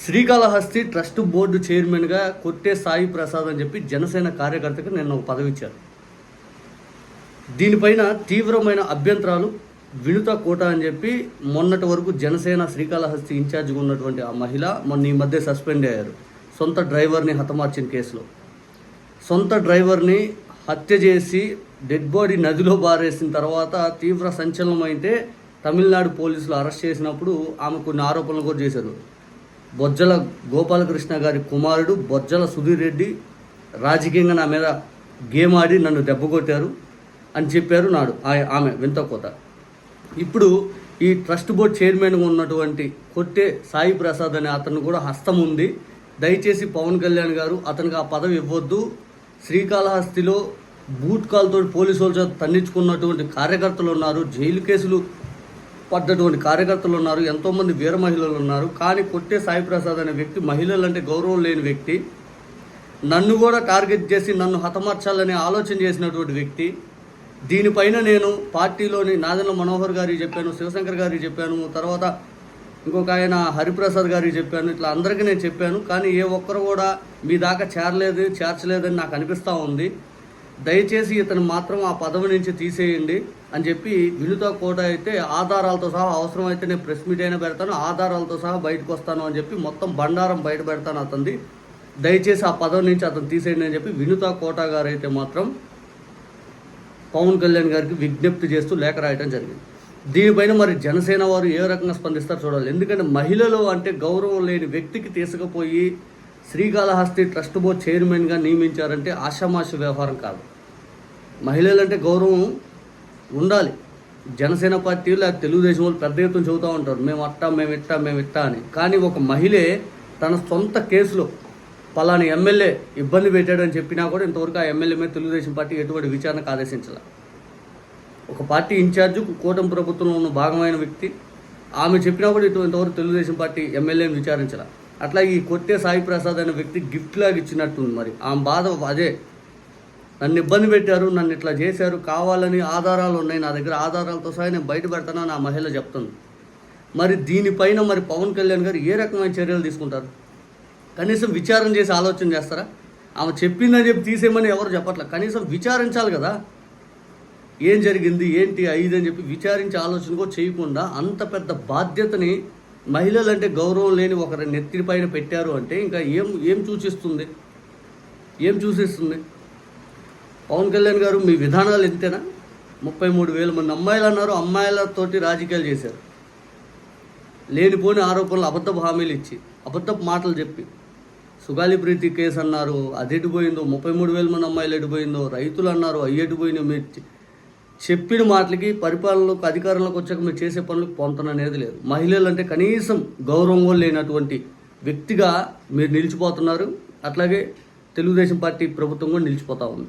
Srikalahasti trust board చైర్మన్గా కొట్టే సాయి ప్రసాద్ అని చెప్పి జనసేన కార్యకర్తకు నిన్న ఒక పదవి ఇచ్చారు. దీనిపైన తీవ్రమైన అభ్యంతరాలు వినుత కోట అని చెప్పి మొన్నటి వరకు జనసేన శ్రీకాళహస్తి ఇన్ఛార్జిగా ఉన్నటువంటి ఆ మహిళ మొన్న ఈ మధ్య సస్పెండ్ అయ్యారు. సొంత డ్రైవర్ని హతమార్చిన కేసులో. సొంత డ్రైవర్ని హత్య చేసి డెడ్ బాడీ నదిలో బారేసిన తర్వాత తీవ్ర సంచలనం అయితే తమిళనాడు పోలీసులు అరెస్ట్ చేసినప్పుడు ఆమె కొన్ని ఆరోపణలు కూడా చేశారు. బొజ్జల గోపాలకృష్ణ గారి కుమారుడు బొజ్జల సుధీర్ రెడ్డి రాజకీయంగా నా మీద గేమ్ ఆడి నన్ను దెబ్బ కొట్టారు అని చెప్పారు నాడు. ఆమె ఆమె వింతకోత ఇప్పుడు ఈ ట్రస్ట్ బోర్డ్ చైర్మన్గా ఉన్నటువంటి కొట్టే సాయి ప్రసాద్ అనే అతను కూడా హస్తం ఉంది. దయచేసి పవన్ కళ్యాణ్ గారు అతనికి ఆ పదవి ఇవ్వద్దు. శ్రీకాళహస్తిలో బూట్ కాల్తో పోలీసు వాళ్ళ తన్నించుకున్నటువంటి కార్యకర్తలు ఉన్నారు. జైలు కేసులు పడ్డటువంటి కార్యకర్తలు ఉన్నారు ఎంతోమంది వీర మహిళలు ఉన్నారు. కానీ కొట్టే సాయి ప్రసాద్ అనే వ్యక్తి మహిళలు అంటే గౌరవం లేని వ్యక్తి. నన్ను కూడా టార్గెట్ చేసి నన్ను హతమార్చాలని ఆలోచన చేసినటువంటి వ్యక్తి. దీనిపైన నేను పార్టీలోని నాదెండ్ల మనోహర్ గారికి చెప్పాను శివశంకర్ గారికి చెప్పాను తర్వాత ఇంకొక ఆయన హరిప్రసాద్ గారికి చెప్పాను ఇట్లా అందరికీ నేను చెప్పాను. కానీ ఏ ఒక్కరు కూడా మీ దాకా చేరలేదు చేర్చలేదని నాకు అనిపిస్తూ ఉంది. దయచేసి ఇతను మాత్రం ఆ పదవి నుంచి తీసేయండి అని చెప్పి వినుత కోట అయితే ఆధారాలతో సహా అవసరం అయితే నేను ప్రెస్ మీట్ అయినా పెడతాను ఆధారాలతో సహా బయటకు వస్తాను అని చెప్పి మొత్తం బండారం బయట పెడతాను అతనిది. దయచేసి ఆ పదవి నుంచి అతను తీసేయండి అని చెప్పి వినుత కోట గారు అయితే మాత్రం పవన్ కళ్యాణ్ గారికి విజ్ఞప్తి చేస్తూ లేఖ రాయడం జరిగింది. దీనిపైన మరి జనసేన వారు ఏ రకంగా స్పందిస్తారో చూడాలి. ఎందుకంటే మహిళలు అంటే గౌరవం లేని వ్యక్తికి తీసుకుపోయి శ్రీకాళహస్తి ట్రస్ట్ బోర్డ్ చైర్మన్గా నియమించారంటే ఆషామాషి వ్యవహారం కాదు. మహిళలంటే గౌరవం ఉండాలి. జనసేన పార్టీ లేక తెలుగుదేశం వాళ్ళు పెద్ద ఎత్తున చెబుతూ ఉంటారు మేము అట్టా మేము ఇట్టా మేము ఇట్టా అని. కానీ ఒక మహిళే తన సొంత కేసులో పలాని ఎమ్మెల్యే ఇబ్బంది పెట్టాడని చెప్పినా కూడా ఇంతవరకు ఆ ఎమ్మెల్యే మీద తెలుగుదేశం పార్టీ ఎటువంటి విచారణకు ఆదేశించాల. ఒక పార్టీ ఇన్ఛార్జ్ కూటమి ప్రభుత్వంలో ఉన్న భాగమైన వ్యక్తి ఆమె చెప్పినా కూడా ఇటువంటి ఇంతవరకు తెలుగుదేశం పార్టీ ఎమ్మెల్యేని విచారించాల. అట్లా ఈ కొట్టే సాయి ప్రసాద్ అనే వ్యక్తి గిఫ్ట్ లాగా ఇచ్చినట్టుంది మరి. ఆమె బాధ అదే. నన్ను ఇబ్బంది పెట్టారు నన్ను ఇట్లా చేశారు కావాలని ఆధారాలు ఉన్నాయి నా దగ్గర ఆధారాలతో సహా నేను బయట పెడతానని ఆ మహిళ చెప్తుంది. మరి దీనిపైన మరి పవన్ కళ్యాణ్ గారు ఏ రకమైన చర్యలు తీసుకుంటారు? కనీసం విచారణ చేసి ఆలోచన చేస్తారా? ఆమె చెప్పిందని చెప్పి తీసేయమని ఎవరు చెప్పట్లే? కనీసం విచారించాలి కదా. ఏం జరిగింది ఏంటి ఐదు అని చెప్పి విచారించి ఆలోచన కూడా చేయకుండా అంత పెద్ద బాధ్యతని మహిళలు అంటే గౌరవం లేని ఒకరి నెత్తి పైన పెట్టారు అంటే ఇంకా ఏం ఏం సూచిస్తుంది ఏం సూచిస్తుంది పవన్ కళ్యాణ్ గారు మీ విధానాలు ఎంతేనా? ముప్పై మూడు వేల మంది అమ్మాయిలు అన్నారు అమ్మాయిలతోటి రాజకీయాలు చేశారు. లేనిపోని ఆరోపణలు అబద్ధపు హామీలు ఇచ్చి అబద్ధపు మాటలు చెప్పి. సుగాలి ప్రీతి కేసు అన్నారు అది ఎటుపోయిందో ముప్పై మూడు వేల మంది అమ్మాయిలు ఎటుపోయిందో రైతులు అన్నారు అవి ఎటుపోయిందో మీరు చెప్పిన మాటలకి పరిపాలనలోకి అధికారంలోకి వచ్చాక మీరు చేసే పనులకు పొంతననేది లేదు. మహిళలు అంటే కనీసం గౌరవం లేనటువంటి వ్యక్తిగా మీరు నిలిచిపోతున్నారు. అట్లాగే తెలుగుదేశం పార్టీ ప్రభుత్వం కూడా నిలిచిపోతూ ఉంది.